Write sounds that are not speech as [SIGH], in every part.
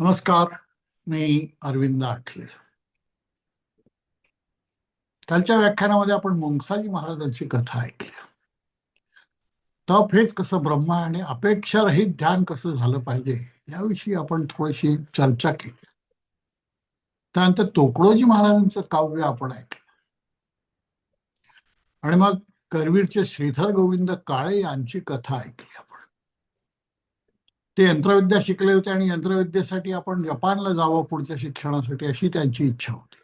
नमस्कार मी अरविंद आठले कालच्या व्याख्यानामध्ये आपण मुंगसाजी महाराजांची कथा ऐकली. तप हेच कसं ब्रह्मा आणि अपेक्षारहित ध्यान कसं झालं पाहिजे याविषयी आपण थोडीशी चर्चा केली. त्यानंतर तोकडोजी महाराजांचं काव्य आपण ऐकलं. आणि मग करवीरचे श्रीधर गोविंद काळे यांची कथा ऐकली आपण. ते यंत्रविद्या शिकले होते आणि यंत्रविद्येसाठी आपण जपानला जावं पुढच्या शिक्षणासाठी अशी त्यांची इच्छा होती.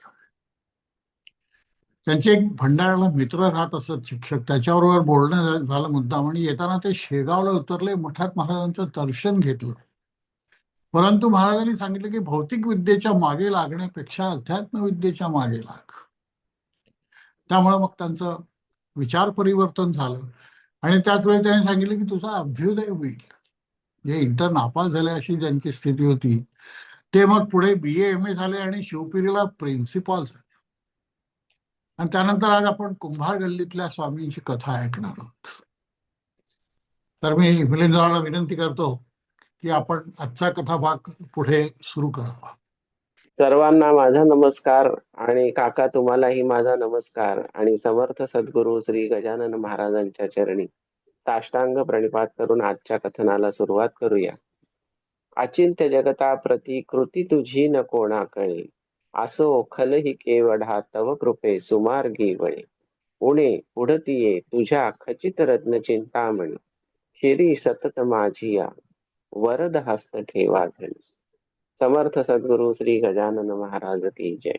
त्यांचे एक भंडाराला मित्र राहत असत शिक्षक. त्याच्याबरोबर बोलणं झालं मुद्दा म्हणजे येताना ते शेगावला उतरले. मठात महाराजांचं दर्शन घेतलं. परंतु महाराजांनी सांगितलं की भौतिक विद्येच्या मागे लागण्यापेक्षा अध्यात्म विद्येच्या मागे लाग. त्यामुळे मग त्यांचं विचार परिवर्तन झालं. आणि त्याच वेळी त्यांनी सांगितलं की तुझा अभ्युदय होईल. जे इंटर नापास झाले अशी ज्यांची स्थिती होती ते मग पुढे बी एम ए झाले आणि शिवपिरीला प्रिन्सिपॉल झाले. आणि त्यानंतर आज आपण कुंभार गल्लीतल्या स्वामींची कथा ऐकणार आहोत. तर मी मिलिंदरावला विनंती करतो की आपण आजचा कथा भाग पुढे सुरू करावा. सर्वांना माझा नमस्कार आणि काका तुम्हालाही माझा नमस्कार आणि समर्थ सद्गुरू श्री गजानन महाराजांच्या चरणी. साष्टांग प्रणिपात करून आजच्या कथनाला सुरुवात करूया. अचिंत्य जगता प्रती कृती तुझी न कोणा कळे असो खलही केवढा तव कृपे सुमार्गी वळे उणे पुढतीये तुझ्या खचित रत्न चिंतामणी. शिरी सतत माझिया वरद हस्त ठेवा धणी समर्थ सद्गुरू श्री गजानन महाराज की जय.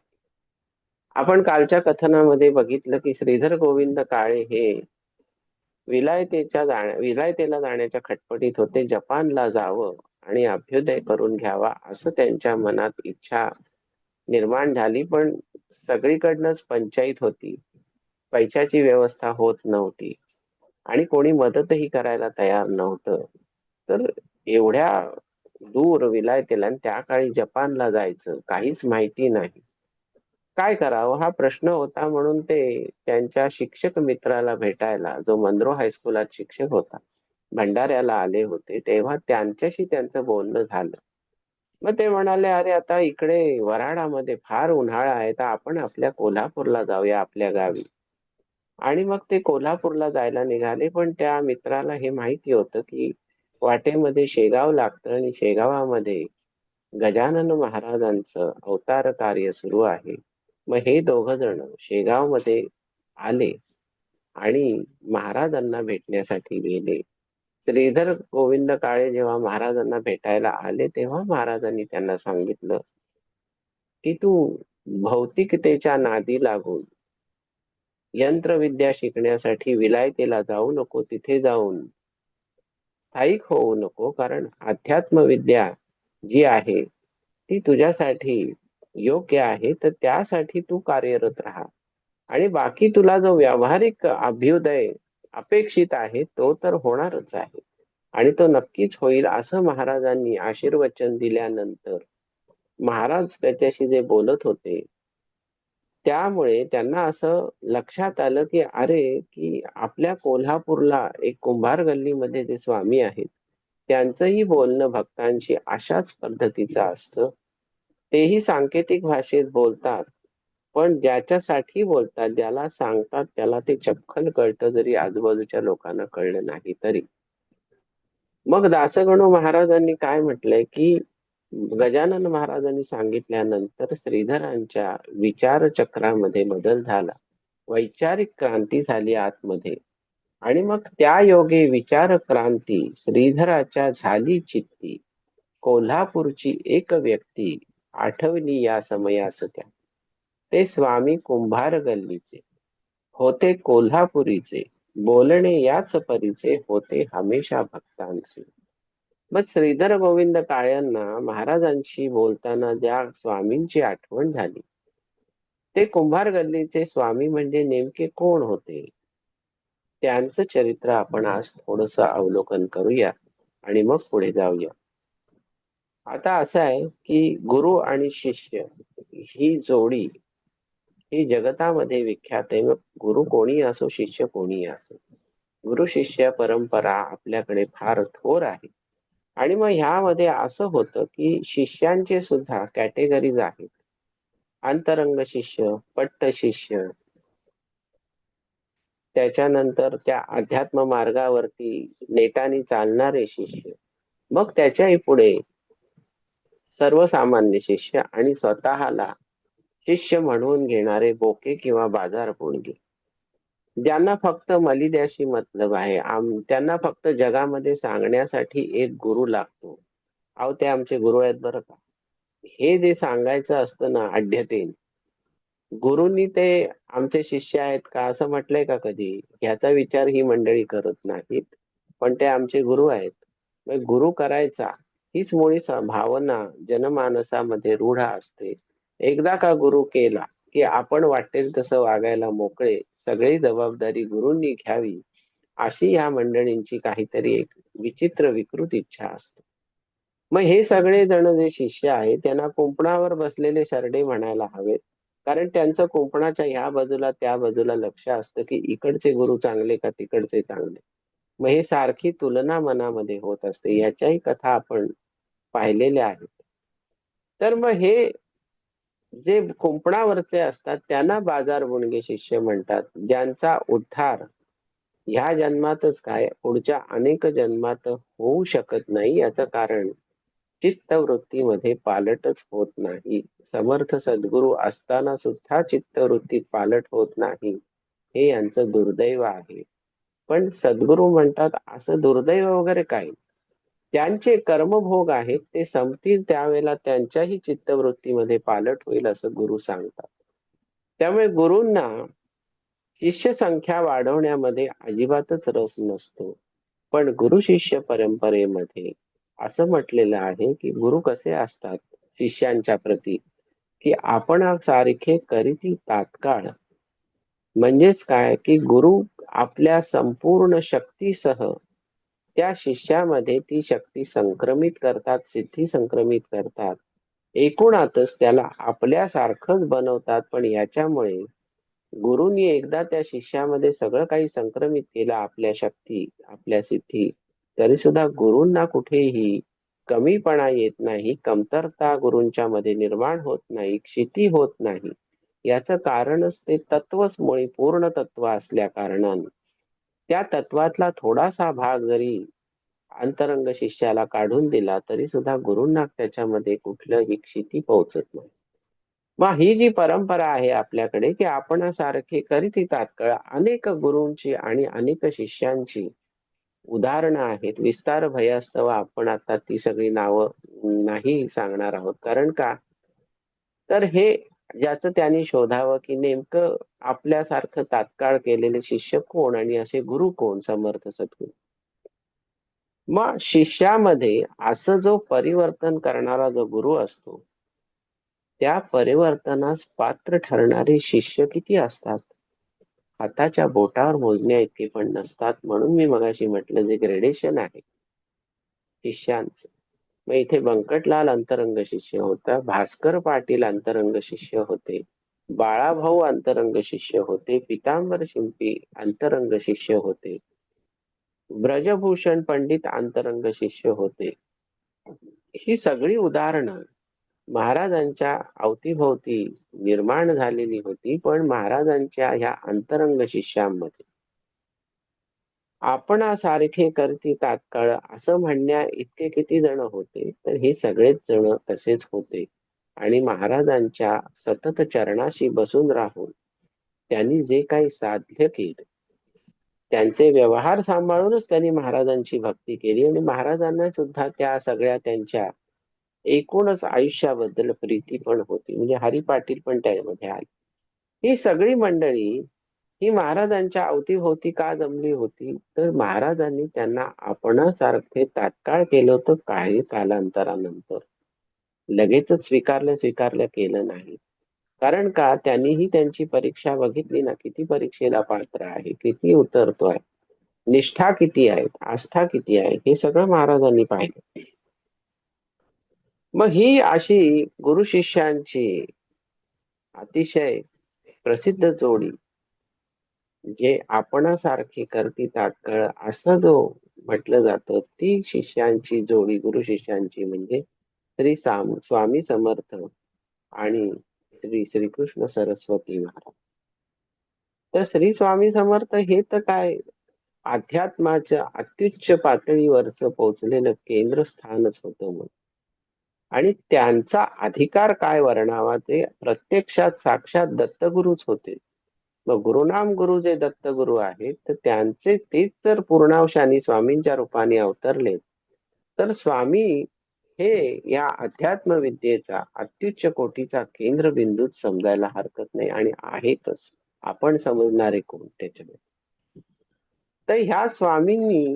आपण कालच्या कथनामध्ये बघितलं की श्रीधर गोविंद काळे हे विलायतेच्या जाण्या विलायतेला जाण्याच्या खटपटीत होते. जपानला जावं आणि अभ्युदय करून घ्यावा असं त्यांच्या मनात इच्छा निर्माण झाली. पण सगळीकडनंच पंचायत होती. पैशाची व्यवस्था होत नव्हती. आणि कोणी मदतही करायला तयार नव्हतं. तर एवढ्या दूर विलायतेला आणि त्या काळी जपानला जायचं काहीच माहिती नाही. काय करावं? हा प्रश्न होता म्हणून ते त्यांच्या शिक्षक मित्राला भेटायला जो मनरो हायस्कुलात शिक्षक होता भंडाऱ्याला आले होते. तेव्हा त्यांच्याशी त्यांचं बोलणं झालं. मग ते म्हणाले अरे आता इकडे वराडामध्ये फार उन्हाळा आहे तर आपण आपल्या कोल्हापूरला जाऊया आपल्या गावी. आणि मग ते कोल्हापूरला जायला निघाले पण त्या मित्राला हे माहिती होतं की वाटेमध्ये शेगाव लागतं आणि शेगावामध्ये गजानन महाराजांचं अवतार कार्य सुरू आहे. मग हे दोघ जण शेगावमध्ये आले आणि महाराजांना भेटण्यासाठी गेले. श्रीधर गोविंद काळे जेव्हा महाराजांना भेटायला आले तेव्हा महाराजांनी त्यांना सांगितलं की तू भौतिकतेच्या नादी लागून यंत्रविद्या शिकण्यासाठी विलायतेला जाऊ नको तिथे जाऊन स्थायिक होऊ नको कारण अध्यात्म विद्या जी आहे ती तुझ्यासाठी योग्य आहे तर त्यासाठी तू कार्यरत राहा. आणि बाकी तुला जो व्यावहारिक अभ्युदय अपेक्षित आहे तो तर होणारच आहे. आणि तो नक्कीच होईल असं महाराजांनी आशीर्वचन दिल्यानंतर महाराज त्याच्याशी जे बोलत होते त्यामुळे त्यांना असं लक्षात आलं की अरे की आपल्या कोल्हापूरला एक कुंभार गल्लीमध्ये जे स्वामी आहेत त्यांचंही बोलणं भक्तांशी अशाच पद्धतीचं असतं. तेही सांकेतिक भाषेत बोलतात. पण ज्याच्यासाठी बोलतात ज्याला सांगतात त्याला ते चपखल कळतं जरी आजूबाजूच्या लोकांना कळलं नाही तरी. मग दासगणू महाराजांनी काय म्हटलंय की गजानन महाराजांनी सांगितल्यानंतर श्रीधरांच्या विचारचक्रामध्ये बदल झाला. वैचारिक क्रांती झाली आतमध्ये. आणि मग त्या योगे विचार क्रांती श्रीधराच्या झाली चित्ती. कोल्हापूरची एक व्यक्ती आठवली या समयास त्या ते स्वामी कुंभार गल्लीचे होते कोल्हापुरीचे बोलणे याच परीचे होते हमेशा भक्तांचे. मग श्रीधर गोविंद काळ्यांना महाराजांशी बोलताना ज्या स्वामींची आठवण झाली ते कुंभार गल्लीचे स्वामी म्हणजे नेमके कोण होते? त्यांचं चरित्र आपण आज थोडस अवलोकन करूया आणि मग पुढे जाऊया. आता असं आहे की गुरु आणि शिष्य ही जोडी ही जगतामध्ये विख्यात आहे. गुरु कोणी असो शिष्य कोणी असो. गुरु शिष्य परंपरा आपल्याकडे फार थोर आहे. आणि मग ह्यामध्ये असं होतं की शिष्यांचे सुद्धा कॅटेगरीज आहेत. अंतरंग शिष्य पट्ट शिष्य. त्याच्यानंतर त्या अध्यात्म मार्गावरती नेटाने चालणारे शिष्य. मग त्याच्याही पुढे सर्वसामान्य शिष्य आणि स्वतःला शिष्य म्हणून घेणारे बोके किंवा बाजार पोणगे. ज्यांना फक्त मलिद्याशी मतलब आहे आम त्यांना फक्त जगामध्ये सांगण्यासाठी एक गुरु लागतो. अहो ते आमचे गुरु आहेत बरं का? हे जे सांगायचं असतं ना आढ्यतेन गुरुनी ते आमचे शिष्य आहेत का? असं म्हटलंय का कधी? ह्याचा विचार ही मंडळी करत नाहीत पण ते आमचे गुरु आहेत. गुरु करायचा हीच मुळी भावना जनमानसामध्ये रूढ असते. एकदा का गुरु केला की आपण वाटेल तसं वागायला मोकळे सगळी जबाबदारी गुरूंनी घ्यावी अशी या मंडळींची काहीतरी एक विचित्र विकृत इच्छा असते. मग हे सगळे जण जे शिष्य आहेत त्यांना कुंपणावर बसलेले सरडे म्हणायला हवेत कारण त्यांचं कुंपणाच्या ह्या बाजूला त्या बाजूला लक्ष असतं की इकडचे गुरु चांगले का तिकडचे चांगले. मग हे सारखी तुलना मनामध्ये होत असते. याच्याही कथा आपण पाहिलेले आहेत. तर मग हे जे कुंपणावरचे असतात त्यांना बाजार बुणगे शिष्य म्हणतात. ज्यांचा उद्धार ह्या जन्मातच काय पुढच्या अनेक जन्मात होऊ शकत नाही याचं कारण चित्तवृत्तीमध्ये पालटच होत नाही. समर्थ सद्गुरू असताना सुद्धा चित्तवृत्ती पालट होत नाही. हे यांचं दुर्दैव आहे. पण सद्गुरू म्हणतात असं दुर्दैव वगैरे काही त्यांचे कर्मभोग आहेत ते संपतील त्यावेळेला त्यांच्याही चित्तवृत्तीमध्ये पालट होईल असं गुरु सांगतात. त्यामुळे गुरूंना शिष्य संख्या वाढवण्यामध्ये अजिबातच रस नसतो. पण गुरु शिष्य परंपरेमध्ये असं म्हटलेलं आहे की गुरु कसे असतात शिष्यांच्या प्रती? की आपण सारखे करीती तात्काळ. म्हणजेच काय? की गुरु आपल्या संपूर्ण शक्तीसह त्या शिष्यामध्ये ती शक्ती संक्रमित करतात सिद्धी संक्रमित करतात. एकूणातच त्याला आपल्यासारखंच बनवतात पण याच्यामुळे गुरुनी एकदा त्या शिष्यामध्ये सगळं काही संक्रमित केलं आपल्या शक्ती आपल्या सिद्धी तरी सुद्धा गुरूंना कुठेही कमीपणा येत नाही कमतरता गुरूंच्या मध्ये निर्माण होत नाही क्षिती होत नाही. याचं कारणच ते तत्वच मुळे पूर्ण तत्व असल्या कारणाने. त्या तत्वातला थोडासा भाग जरी अंतरंग शिष्याला काढून दिला तरी सुद्धा गुरुंना त्याच्यामध्ये कुठलंही क्षिती पोहोचत नाही. मग ही जी परंपरा आहे आपल्याकडे की आपण सारखे करीत तात्काळ अनेक गुरूंची आणि अनेक शिष्यांची उदाहरणं आहेत. विस्तार भयास्तव आपण आता ती सगळी नावं नाही सांगणार आहोत. कारण का? तर हे ज्याचं त्यांनी शोधावं की नेमकं आपल्यासारखं तात्काळ केलेले शिष्य कोण आणि असे गुरु कोण? समर्थ सद्गुरू. मग शिष्यामध्ये असं जो परिवर्तन करणारा जो गुरु असतो त्या परिवर्तनास पात्र ठरणारे शिष्य किती असतात? हाताच्या बोटावर मोजण्या इतके पण नसतात म्हणून मी मगाशी म्हटलं जे ग्रेडेशन आहे शिष्यांचं. मग इथे बंकटलाल अंतरंग शिष्य होता भास्कर पाटील अंतरंग शिष्य होते बाळाभाऊ अंतरंग शिष्य होते पितांबर शिंपी अंतरंग शिष्य होते ब्रजभूषण पंडित अंतरंग शिष्य होते. ही सगळी उदाहरणं महाराजांच्या अवतीभोवती निर्माण झालेली होती पण महाराजांच्या ह्या अंतरंग शिष्यांमध्ये आपणासारखे करती तात्काळ असं म्हणण्या इतके किती जण होते तर हे सगळेच जण तसेच होते. आणि महाराजांच्या सतत चरणाशी बसून राहून त्यांनी जे काही साध्य केले त्यांचे व्यवहार सांभाळूनच त्यांनी महाराजांची भक्ती केली. आणि महाराजांना सुद्धा त्या सगळ्या त्यांच्या एकूणच आयुष्याबद्दल प्रीती पण होती. म्हणजे हरी पाटील पण त्यामध्ये आले. ही सगळी मंडळी ही महाराजांच्या अवतीभोवती का जमली होती? तर महाराजांनी त्यांना आपणासारखे तात्काळ केलं होतं काही कालांतरानंतर. लगेचच स्वीकारलं स्वीकारलं केलं नाही. कारण का? त्यांनीही त्यांची परीक्षा बघितली ना. किती परीक्षेला पात्र आहे? किती उतरतोय? निष्ठा किती आहे? आस्था किती आहे? हे सगळं महाराजांनी पाहिलं. मग ही अशी गुरु शिष्यांची अतिशय प्रसिद्ध जोडी जे आपणासारखी करती तात्काळ असा जो म्हटलं जातं ती शिष्यांची जोडी गुरु शिष्यांची म्हणजे श्री साम स्वामी समर्थ आणि श्री श्रीकृष्ण सरस्वती महाराज. तर श्री स्वामी समर्थ हे तर काय अध्यात्माच्या अत्युच्च पातळीवरच पोहोचलेलं केंद्रस्थानच होतं मग आणि त्यांचा अधिकार काय वर्णावा ते प्रत्यक्षात साक्षात दत्तगुरूच होते. मग गुरुनाम गुरु जे दत्तगुरु आहेत तर त्यांचे तेच जर पूर्णावशानी स्वामींच्या रूपाने अवतरले तर स्वामी हे या अध्यात्म विद्येचा अत्युच्च कोटीचा केंद्रबिंदू समजायला हरकत नाही आणि आहेतच. आपण समजणारे कोण त्याच्यामध्ये? तर ह्या स्वामींनी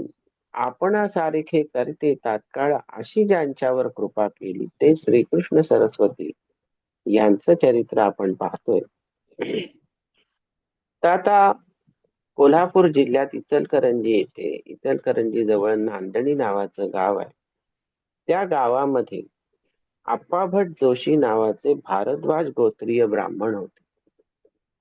आपणासारखे करते तात्काळ अशी ज्यांच्यावर कृपा केली ते श्रीकृष्ण सरस्वती यांचं चरित्र आपण पाहतोय. तर आता कोल्हापूर जिल्ह्यात इचलकरंजी येथे इचलकरंजी जवळ नांदणी नावाचं गाव आहे. त्या गावामध्ये आप्पाभट जोशी नावाचे भारद्वाज गोत्रीय ब्राह्मण होते.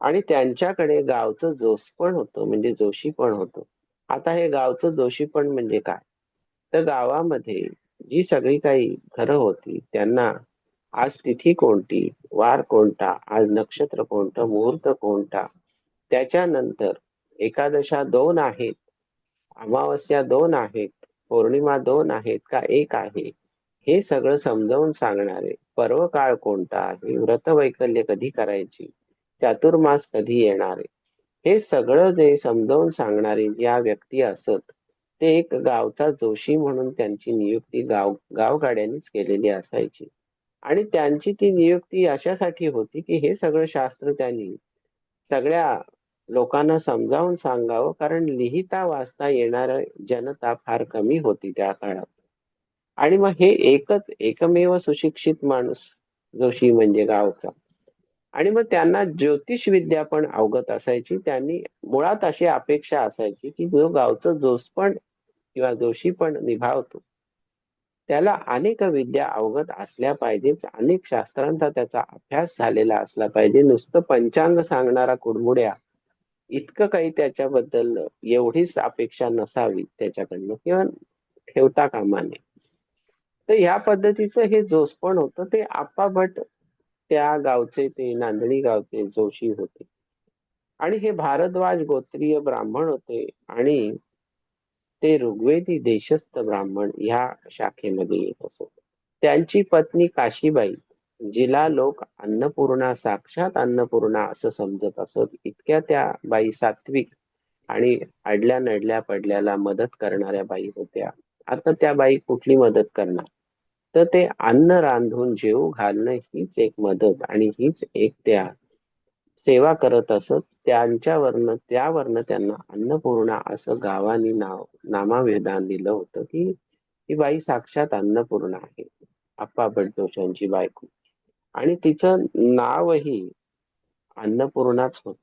आणि त्यांच्याकडे गावचं जोसपण होतं म्हणजे जोशी पण होतं. आता हे गावचं जोशी पण म्हणजे काय? तर गावामध्ये जी सगळी काही घरं होती त्यांना आज तिथी कोणती? वार कोणता? आज नक्षत्र कोणतं? मुहूर्त कोणता? त्याच्यानंतर एकादशा दोन आहेत अमावस्या दोन आहेत पौर्णिमा दोन आहेत का एक आहे हे सगळं समजावून सांगणारे पर्व काळ कोणता आहे व्रत वैकल्य कधी करायची चातुर्मास कधी येणारे हे सगळं जे समजावून सांगणारे या व्यक्ती असत ते एक गावचा जोशी म्हणून त्यांची नियुक्ती गाव गावगाड्यांनीच केलेली असायची. आणि त्यांची ती नियुक्ती अशासाठी होती की हे सगळं शास्त्र त्यांनी सगळ्या लोकांना समजावून सांगावं कारण लिहिता वाचता येणार जनता फार कमी होती त्या काळात. आणि मग हे एकच एकमेव सुशिक्षित माणूस जोशी म्हणजे गावचा. आणि मग त्यांना ज्योतिष विद्या पण अवगत असायची त्यांनी मुळात अशी अपेक्षा असायची की जो गावचं जोसपण किंवा जोशी पण निभावतो. त्याला अनेक विद्या अवगत असल्या पाहिजेत अनेक शास्त्रांचा त्याचा अभ्यास झालेला असला पाहिजे. नुसतं पंचांग सांगणारा कुडमुड्या इतकं काही त्याच्याबद्दल एवढीच अपेक्षा नसावी त्याच्याकडनं किंवा ठेवता कामा नये. तर ह्या पद्धतीचं हे जोसपण होतं. ते आप्पा भट त्या गावचे ते नांदणी गावचे जोशी होते. आणि हे भारद्वाज गोत्रीय ब्राह्मण होते आणि ते ऋग्वेदी देशस्थ ब्राह्मण ह्या शाखेमध्ये येत असत. त्यांची पत्नी काशीबाई जिला लोक अन्नपूर्णा साक्षात अन्नपूर्णा असं समजत असत इतक्या त्या बाई सात्विक आणि अडल्या नडल्या पडल्याला मदत करणाऱ्या बाई होत्या. आता त्या बाई कुठली मदत करणार? तर ते अन्न रांधून जेव घालणं हीच एक मदत आणि हीच एक त्या सेवा करत असत. त्यांच्यावरनं त्यावरनं त्यांना अन्नपूर्णा असं गावानी नाव नामाविधान दिलं होतं की ही बाई साक्षात अन्नपूर्णा आहे. आप्पा भटदोशांची बायको. आणि तिचं नावही अन्नपूर्णाच होत.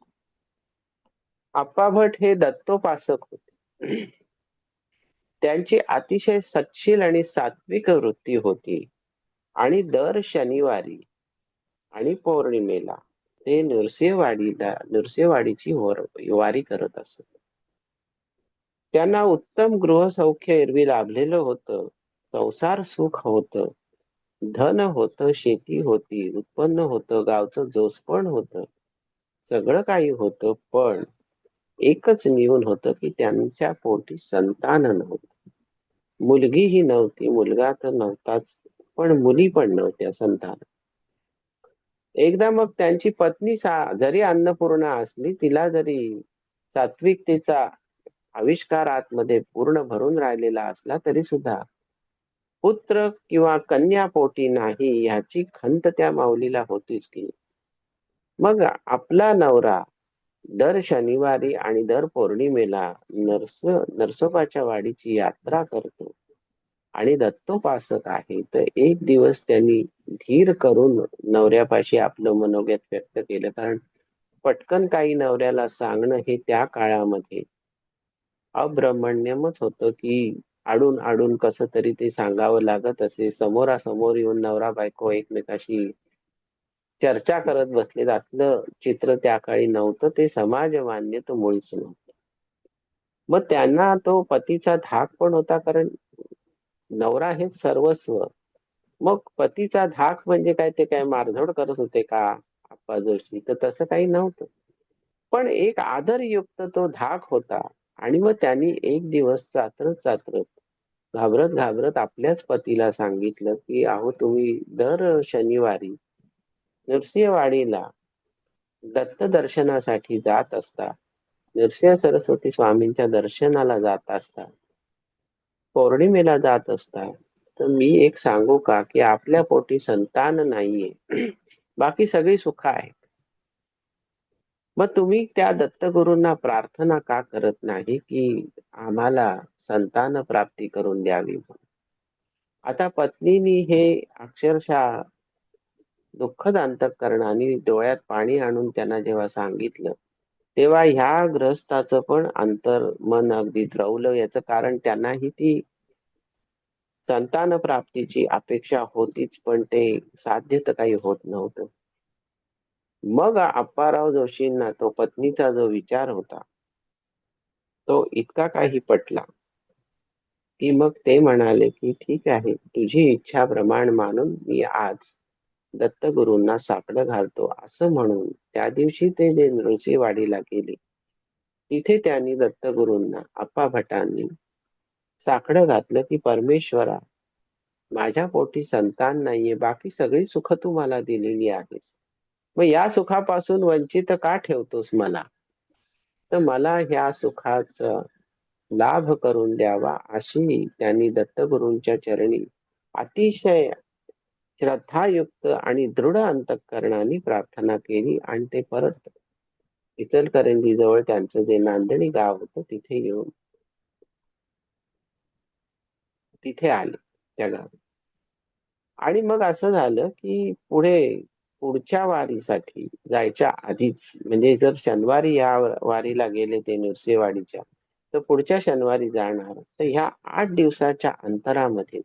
आप्पा भट हे दत्तोपासक होते. त्यांची अतिशय सच्छील आणि सात्विक वृत्ती होती. आणि दर शनिवारी आणि पौर्णिमेला ते नृसिंहवाडीला नृसिंहवाडीची वारी करत असत. त्यांना उत्तम गृहसौख्य एरवी लाभलेलं होतं. संसार सुख होतं. धन होतं शेती होती उत्पन्न होतं गावचं जोसपण होतं. सगळं काही होतं पण एकच नियम होतं की त्यांच्या पोटी संतान नव्हतं. मुलगी ही नव्हती मुलगा तर नव्हताच पण मुली पण नव्हत्या संतान. एकदा मग त्यांची पत्नी सा जरी अन्नपूर्णा असली तिला जरी सात्विकतेचा आविष्कार आतमध्ये पूर्ण भरून राहिलेला असला तरी सुद्धा पुत्र किंवा कन्या पोटी नाही याची खंत त्या माऊलीला होतीच की मग आपला नवरा दर शनिवारी आणि दर पौर्णिमेला नरस नरसोबाच्या वाडीची यात्रा करतो आणि दत्तोपासक आहे. तर एक दिवस त्यांनी धीर करून नवऱ्यापाशी आपलं मनोगत व्यक्त केलं. कारण पटकन काही नवऱ्याला सांगणं हे त्या काळामध्ये अब्रह्मण्यमच होतं की आडून आडून कसं तरी ते सांगावं लागत असे. समोरासमोर येऊन नवरा बायको एकमेकाशी चर्चा करत बसले असलं चित्र त्या काळी नव्हतं. ते समाज मान्य तो मुळीच नव्हतं. मग त्यांना तो पतीचा धाक पण होता कारण नवरा हे सर्वस्व. मग पतीचा धाक म्हणजे काय? ते काय मारझोड करत होते का? आप्पा जोशी. तर तसं काही नव्हतं. पण एक आदरयुक्त तो धाक होता. आणि मग त्यांनी एक दिवस चात्र चातरत घाबरत घाबरत आपल्याच पतीला सांगितलं की अहो तुम्ही दर शनिवारी नृसिंहवाडीला दत्त दर्शनासाठी जात असता. नरसिंह सरस्वती स्वामींच्या दर्शनाला जात असता. पौर्णिमेला जात असता. तर मी एक सांगू का की आपल्या पोटी संतान नाहीये. बाकी सगळी सुख आहे. मग तुम्ही त्या दत्तगुरूंना प्रार्थना का करत नाही की आम्हाला संतान प्राप्ती करून द्यावी आता पत्नीनी हे अक्षरशः दुःखद अंतकरणाने डोळ्यात पाणी आणून त्यांना जेव्हा सांगितलं तेव्हा ह्या ग्रस्ताचं पण अंतर मन अगदी द्रवलं. याचं कारण त्यांनाही ती संतान प्राप्तीची अपेक्षा होतीच पण ते साध्य तर काही होत नव्हतं. मग अप्पाराव जोशींना तो पत्नीचा जो विचार होता तो इतका काही पटला की मग ते म्हणाले की ठीक आहे तुझी इच्छा प्रमाण मानून मी आज दत्तगुरूंना साकडं घालतो असं म्हणून त्या दिवशी ते जे नृसिंहवाडीला गेले तिथे त्यांनी दत्तगुरूंना अप्पा भटांनी साकडं घातलं की परमेश्वरा माझ्या पोटी संतान नाहीये बाकी सगळी सुख तू मला दिलेली आहेस. मग या सुखापासून वंचित का ठेवतोस मला तर मला ह्या सुखाचा लाभ करून द्यावा अशी त्यांनी दत्तगुरूंच्या चरणी अतिशय श्रद्धायुक्त आणि दृढ अंतकरणाने प्रार्थना केली आणि ते परत इचलकरंजी जवळ त्यांचं जे नांदणी गाव होतं तिथे येऊन तिथे आले त्या गावी. आणि मग असं झालं की पुढे पुढच्या वारीसाठी जायच्या आधीच म्हणजे जर शनिवारी या वारीला गेले ते नृसिंहवाडीच्या तर पुढच्या शनिवारी जाणार. तर ह्या आठ दिवसाच्या अंतरामध्येच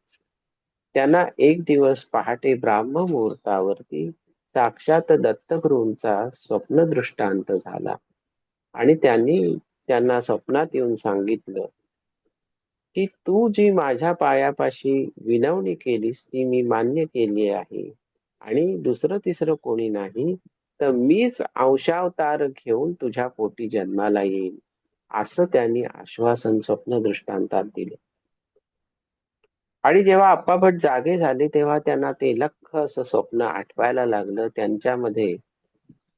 त्यांना एक दिवस पहाटे ब्राह्म मुहूर्तावरती साक्षात दत्तगुरूंचा स्वप्न दृष्टांत झाला. आणि त्यांनी त्यांना स्वप्नात येऊन सांगितलं की तू जी माझ्या पायापाशी विनवणी केलीस ती मी मान्य केली आहे. आणि दुसरं तिसरं कोणी नाही तर मीच अंशावतार घेऊन तुझ्या पोटी जन्माला येईल असं त्यांनी आश्वासन स्वप्न दृष्टांतात दिले. आणि जेव्हा आप्पा भट जागे झाले तेव्हा त्यांना ते लख असं स्वप्न आठवायला लागलं. त्यांच्यामध्ये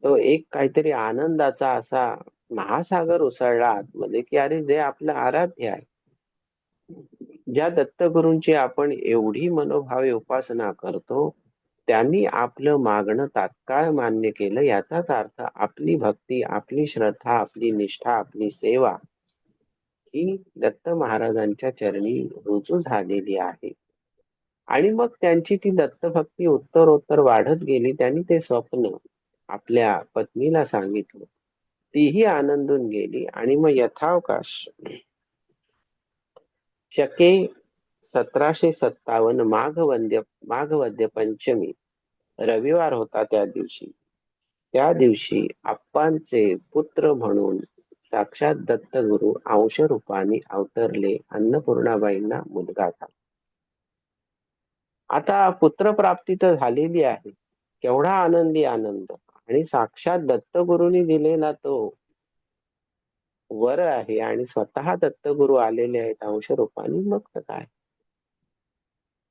तो एक काहीतरी आनंदाचा असा महासागर उसळला आतमध्ये की अरे जे आपलं आराध्य आहे ज्या दत्तगुरूंची आपण एवढी मनोभावे उपासना करतो त्यांनी आपलं मागणं तात्काळ मान्य केलं याचाच अर्थ आपली भक्ती आपली श्रद्धा आपली निष्ठा आपली सेवा ही दत्त महाराजांच्या चरणी रुजू झालेली आहे. आणि मग त्यांची ती दत्तभक्ती उत्तरोत्तर वाढत गेली त्यांनी ते स्वप्न आपल्या पत्नीला सांगितलं. तीही आनंदून गेली आणि मग यथावकाश शके सतराशे सत्तावन्न माघवंद्य माघवद्य पंचमी रविवार होता त्या दिवशी. त्या दिवशी आप्पांचे पुत्र म्हणून साक्षात दत्तगुरु अंश रूपाने अवतरले अन्नपूर्णाबाईंना मुलगा झाला. आता पुत्रप्राप्ती तर झालेली आहे. केवढा आनंदी आनंद. आणि साक्षात दत्तगुरूंनी दिलेला तो वर आहे आणि स्वतः दत्तगुरु आलेले आहेत अंश रूपाने मग काय?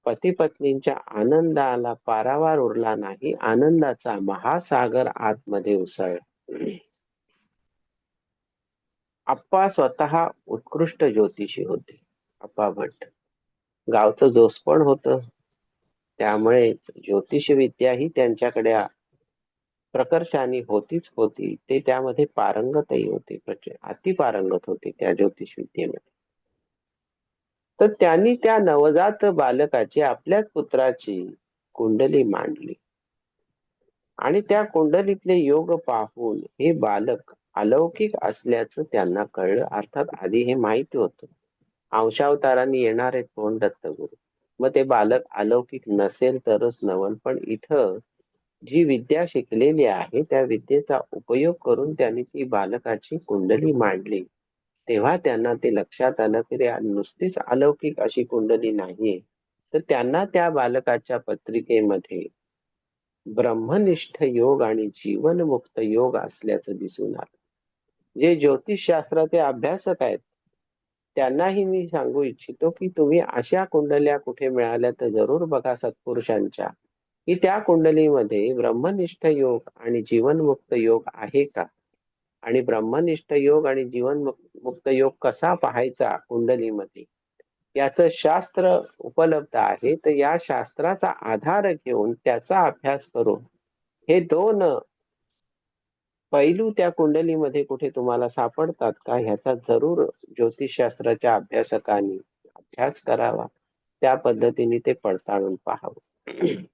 पती पत्नींच्या आनंदाला पारावार उरला नाही. आनंदाचा महासागर आतमध्ये उसळ आप्पा स्वतः उत्कृष्ट ज्योतिषी होते. आप्पा भट गावचं जोसपण होत. त्यामुळे ज्योतिष विद्या ही त्यांच्याकडे प्रकर्षाने होतीच होती. ते त्यामध्ये पारंगतही होते. अति पारंगत होते त्या ज्योतिष विद्येमध्ये तर त्यांनी त्या नवजात बालकाची आपल्याच पुत्राची कुंडली मांडली. आणि त्या कुंडलीतले योग पाहून हे बालक अलौकिक असल्याचं त्यांना कळलं. अर्थात आधी हे माहिती होतं. अंशावतारांनी येणार आहेत कोण दत्तगुरु? मग ते बालक अलौकिक नसेल तरच नवल. पण इथं जी विद्या शिकलेली आहे त्या विद्येचा उपयोग करून त्यांनी ती बालकाची कुंडली मांडली. तेव्हा त्यांना ते लक्षात आलं की रे नुसतीच अलौकिक अशी कुंडली नाहीये. तर त्यांना त्या बालकाच्या पत्रिकेमध्ये ब्रह्मनिष्ठ योग आणि जीवनमुक्त योग असल्याचं दिसून आलं. जे ज्योतिषशास्त्राचे अभ्यासक आहेत त्यांनाही मी सांगू इच्छितो की तुम्ही अशा कुंडल्या कुठे मिळाल्या तर जरूर बघा सत्पुरुषांच्या. की त्या कुंडलीमध्ये ब्रह्मनिष्ठ योग आणि जीवनमुक्त योग आहे का? आणि ब्रह्मनिष्ठ योग आणि जीवन मुक्त योग कसा पाहायचा कुंडलीमध्ये? याचं शास्त्र उपलब्ध आहे. तर या शास्त्राचा आधार घेऊन त्याचा अभ्यास करून हे दोन पैलू त्या कुंडलीमध्ये कुठे तुम्हाला सापडतात का ह्याचा जरूर ज्योतिषशास्त्राच्या अभ्यासकांनी अभ्यास करावा. त्या पद्धतीने ते पडताळून पाहावं. [CLEARS THROAT]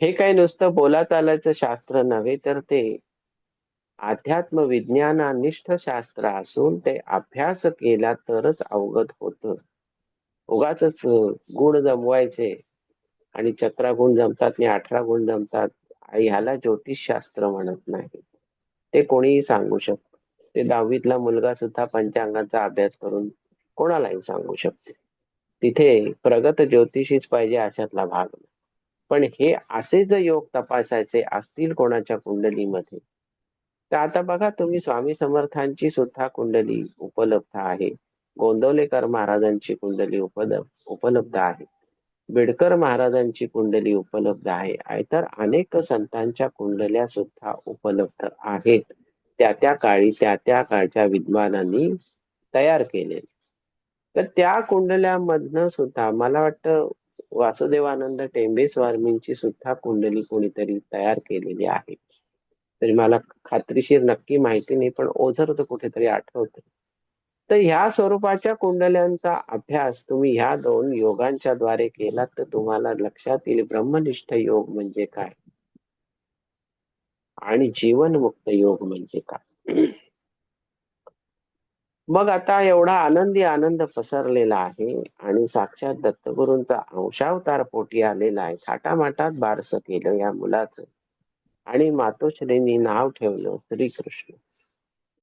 हे काही नुसतं बोलात आल्याचं शास्त्र नव्हे तर ते अध्यात्म विज्ञानानिष्ठ शास्त्र असून ते अभ्यास केला तरच अवगत होत. उगाच गुण जमवायचे आणि चक्रा गुण जमतात आणि अठरा गुण जमतात ह्याला ज्योतिषशास्त्र म्हणत नाही. ते कोणीही सांगू शकत. ते दहावीतला मुलगा सुद्धा पंचांगाचा अभ्यास करून कोणालाही सांगू शकते. तिथे प्रगत ज्योतिषीच पाहिजे अशातला भाग पण हे असे जर योग तपासायचे असतील कोणाच्या कुंडलीमध्ये? तर आता बघा तुम्ही स्वामी समर्थांची सुद्धा कुंडली उपलब्ध आहे. गोंदवलेकर महाराजांची कुंडली उपलब्ध उपलब्ध आहे. बिडकर महाराजांची कुंडली उपलब्ध आहे. तर अनेक संतांच्या कुंडल्या सुद्धा उपलब्ध आहेत. त्या त्या काळी त्या त्या काळच्या विद्वानांनी तयार केले तर त्या कुंडल्यामधनं सुद्धा मला वाटतं वासुदेवानंद टेंबे स्वामींची सुद्धा कुंडली कोणीतरी तयार केलेली आहे. तरी मला खात्रीशीर नक्की माहिती नाही पण ओझर तर कुठेतरी आठवत. तर ह्या स्वरूपाच्या कुंडल्यांचा अभ्यास तुम्ही ह्या दोन योगांच्या द्वारे केला तर तुम्हाला लक्षात येईल ब्रह्मनिष्ठ योग म्हणजे काय? आणि जीवनमुक्त योग म्हणजे काय? मग आता एवढा आनंदी आनंद पसरलेला आहे आणि साक्षात दत्तगुरूंचा अंशावतार पोटी आलेला आहे. थाटामाटात बारस केलं या मुलाचं. आणि मातोश्रींनी नाव ठेवलं श्रीकृष्ण.